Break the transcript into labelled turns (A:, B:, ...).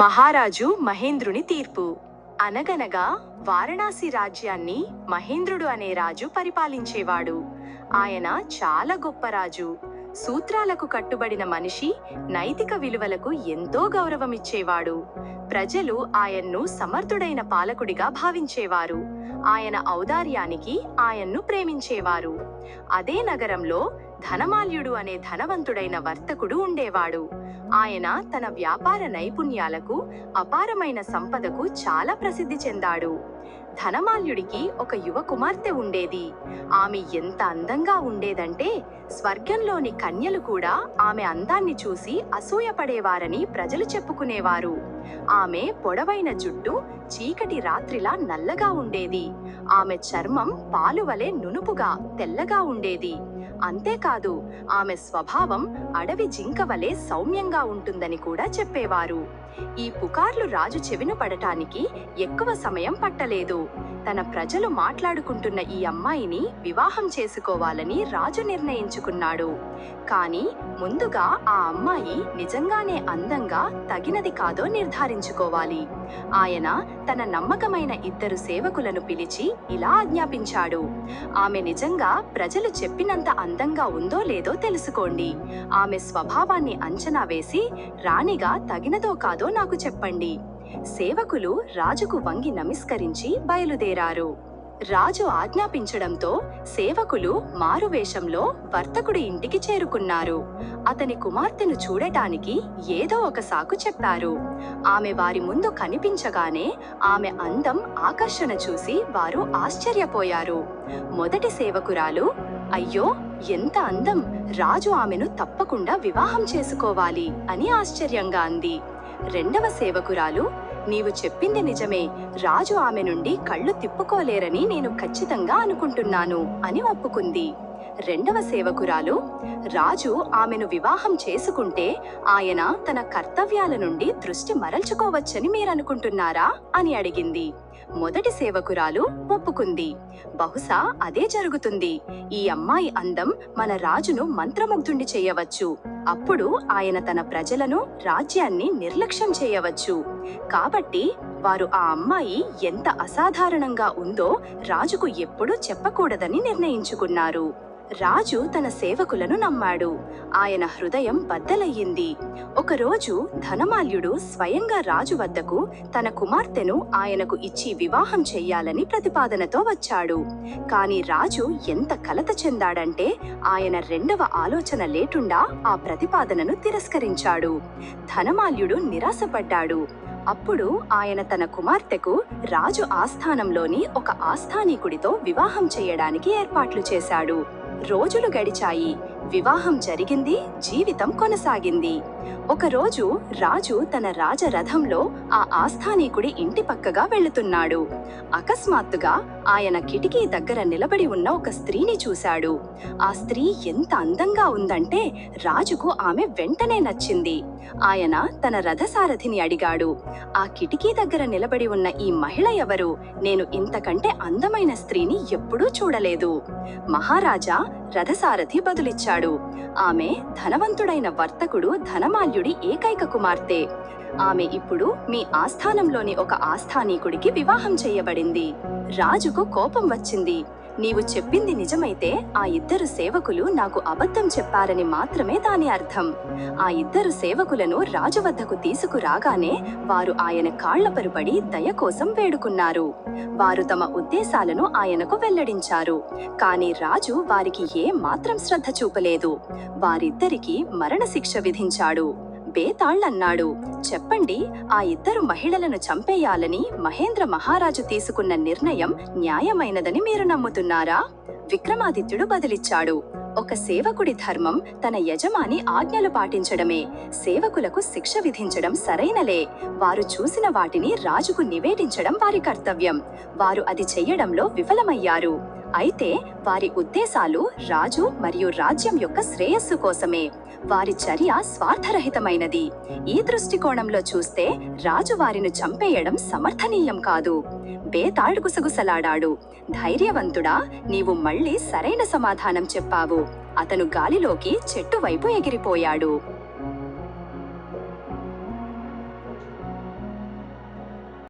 A: మహారాజు మహేంద్రుని తీర్పు. అనగనగా వారణాసి రాజ్యాన్ని మహేంద్రుడు అనే రాజు పరిపాలించేవాడు. ఆయన చాలా గొప్ప రాజు. సూత్రాలకు కట్టుబడిన మనిషి నైతిక విలువలకు ఎంతో గౌరవమిచ్చేవాడు. ప్రజలు ఆయన్ను సమర్థుడైన పాలకుడిగా భావించేవారు. ఆయన ఔదార్యానికి ఆయన్ను ప్రేమించేవారు. అదే నగరంలో ధనమాల్యుడు అనే ధనవంతుడైన వర్తకుడు ఉండేవాడు. ఆయన తన వ్యాపార నైపుణ్యాలకు అపారమైన సంపదకు చాలా ప్రసిద్ధి చెందాడు. ధనమాల్యుడికి ఒక యువ కుమార్తె ఉండేది. ఆమె ఎంత అందంగా ఉండేదంటే స్వర్గంలోని కన్యలు కూడా ఆమె అందాన్ని చూసి అసూయపడేవారని ప్రజలు చెప్పుకునేవారు. ఆమె పొడవైన జుట్టు చీకటి రాత్రిలా నల్లగా ఉండేది. ఆమె చర్మం పాలువలే నునుపుగా తెల్లగా ఉండేది. అంతేకాదు ఆమె స్వభావం అడవి జింక వలె సౌమ్యంగా ఉంటుందని కూడా చెప్పేవారు. ఈ పుకార్లు రాజు చెవిన పడటానికి ఎక్కువ సమయం పట్టలేదు. తన ప్రజలు మాట్లాడుకుంటున్న ఈ అమ్మాయిని వివాహం చేసుకోవాలని రాజు నిర్ణయించుకున్నాడు. కానీ ముందుగా ఆ అమ్మాయి నిజంగానే అందంగా తగినది కాదో నిర్ధారించుకోవాలి. ఆయన తన నమ్మకమైన ఇద్దరు సేవకులను పిలిచి ఇలా ఆజ్ఞాపించాడు. ఆమె నిజంగా ప్రజలు చెప్పినంత అందంగా ఉందో లేదో తెలుసుకోండి. ఆమె స్వభావాన్ని అంచనా వేసి రాణిగా తగినదో కాదో నాకు చెప్పండి. సేవకులు రాజుకు వంగి నమస్కరించి బయలుదేరారు. రాజు ఆజ్ఞాపించడంతో సేవకులు మారువేషంలో వర్తకుడి ఇంటికి చేరుకున్నారు. అతని కుమార్తెను చూడటానికి ఏదో ఒక సాకు చెప్పారు. ఆమె వారి ముందు కనిపించగానే ఆమె అందం ఆకర్షణ చూసి వారు ఆశ్చర్యపోయారు. మొదటి సేవకురాలు అయ్యో ఎంత అందం! రాజు ఆమెను తప్పకుండా వివాహం చేసుకోవాలి అని ఆశ్చర్యంగా అంది. రెండవ సేవకురాలు నీవు చెప్పింది నిజమే. రాజు ఆమె నుండి కళ్ళు తిప్పుకోలేరని నేను ఖచ్చితంగా అనుకుంటున్నాను అని ఒప్పుకుంది. రెండవ సేవకురాలు. రాజు ఆమెను వివాహం చేసుకుంటే ఆయన తన కర్తవ్యాల నుండి దృష్టి మరల్చుకోవచ్చని మీరనుకుంటున్నారా? అని అడిగింది. మొదటి సేవకురాలు ఒప్పుకుంది. బహుశా అదే జరుగుతుంది. ఈ అమ్మాయి అందం మన రాజును మంత్రముగ్ధుండి చేయవచ్చు. అప్పుడు ఆయన తన ప్రజలను రాజ్యాన్ని నిర్లక్ష్యం చేయవచ్చు. కాబట్టి వారు ఆ అమ్మాయి ఎంత అసాధారణంగా ఉందో రాజుకు ఎప్పుడూ చెప్పకూడదని నిర్ణయించుకున్నారు. రాజు తన సేవకులను నమ్మాడు. ఆయన హృదయం బద్దలయ్యింది. ఒకరోజు ధనమాల్యుడు స్వయంగా రాజు వద్దకు తన కుమార్తెను ఆయనకు ఇచ్చి వివాహం చెయ్యాలని ప్రతిపాదనతో వచ్చాడు. కాని రాజు ఎంత కలత చెందాడంటే ఆయన రెండవ ఆలోచన లేకుండా ఆ ప్రతిపాదనను తిరస్కరించాడు. ధనమాల్యుడు నిరాశపడ్డాడు. అప్పుడు ఆయన తన కుమార్తెకు రాజు ఆస్థానంలోని ఒక ఆస్థానికుడితో వివాహం చేయడానికి ఏర్పాట్లు చేశాడు. రోజులు గడిచాయి. వివాహం జరిగింది జీవితం కొనసాగింది. ఒకరోజు రాజు తన రాజరథంలో ఆ ఆస్థానికుడి ఇంటి పక్కగా వెళుతున్నాడు. అకస్మాత్తుగా ఆయన కిటికీ దగ్గర నిలబడి ఉన్న ఒక స్త్రీని చూశాడు. ఆ స్త్రీ ఎంత అందంగా ఉందంటే రాజుకు ఆమె వెంటనే నచ్చింది. ఆయన తన రథసారథిని అడిగాడు ఆ కిటికీ దగ్గర నిలబడి ఉన్న ఈ మహిళ ఎవరు? నేను ఇంతకంటే అందమైన స్త్రీని ఎప్పుడూ చూడలేదు. మహారాజా రథసారథి బదులిచ్చాడు. ఆమె ధనవంతుడైన వర్తకుడు ధనమాల్యుడి ఏకైక కుమార్తె. ఆమె ఇప్పుడు మీ ఆస్థానంలోని ఒక ఆస్థానీకుడికి వివాహం చేయబడింది. రాజుకు కోపం వచ్చింది. నీవు చెప్పింది నిజమైతే ఆ ఇద్దరు సేవకులు నాకు అబద్ధం చెప్పారని మాత్రమే దాని అర్థం. ఆ ఇద్దరు సేవకులను రాజు వద్దకు తీసుకురాగానే వారు ఆయన కాళ్ళపరుపడి దయ కోసం వేడుకున్నారు. వారు తమ ఉద్దేశాలను ఆయనకు వెల్లడించారు. కాని రాజు వారికి ఏ మాత్రం శ్రద్ధ చూపలేదు. వారిద్దరికీ మరణశిక్ష విధించాడు. బేతాళ్ళన్నాడు. చెప్పండి ఆ ఇద్దరు మహిళలను చంపేయాలని మహేంద్ర మహారాజు తీసుకున్న నిర్ణయం న్యాయమైనదని మీరు నమ్ముతున్నారా? విక్రమాదిత్యుడు బదిలిచ్చాడు. ఒక సేవకుడి ధర్మం తన యజమాని ఆజ్ఞలు పాటించడమే. సేవకులకు శిక్ష విధించడం సరైనలే. వారు చూసిన వాటిని రాజుకు నివేదించడం వారి కర్తవ్యం. వారు అది చెయ్యడంలో విఫలమయ్యారు. అయితే వారి ఉద్దేశాలు రాజు మరియు రాజ్యం యొక్క శ్రేయస్సు కోసమే. వారి చర్య స్వార్థరహితమైనది. ఈ దృష్టికోణంలో చూస్తే రాజు వారిని చంపేయడం సమర్థనీయం కాదు. బేతాళ్ గుసగుసలాడాడు. ధైర్యవంతుడా నీవు మళ్ళీ సరైన సమాధానం చెప్పావు. అతను గాలిలోకి చెట్టు వైపు ఎగిరిపోయాడు.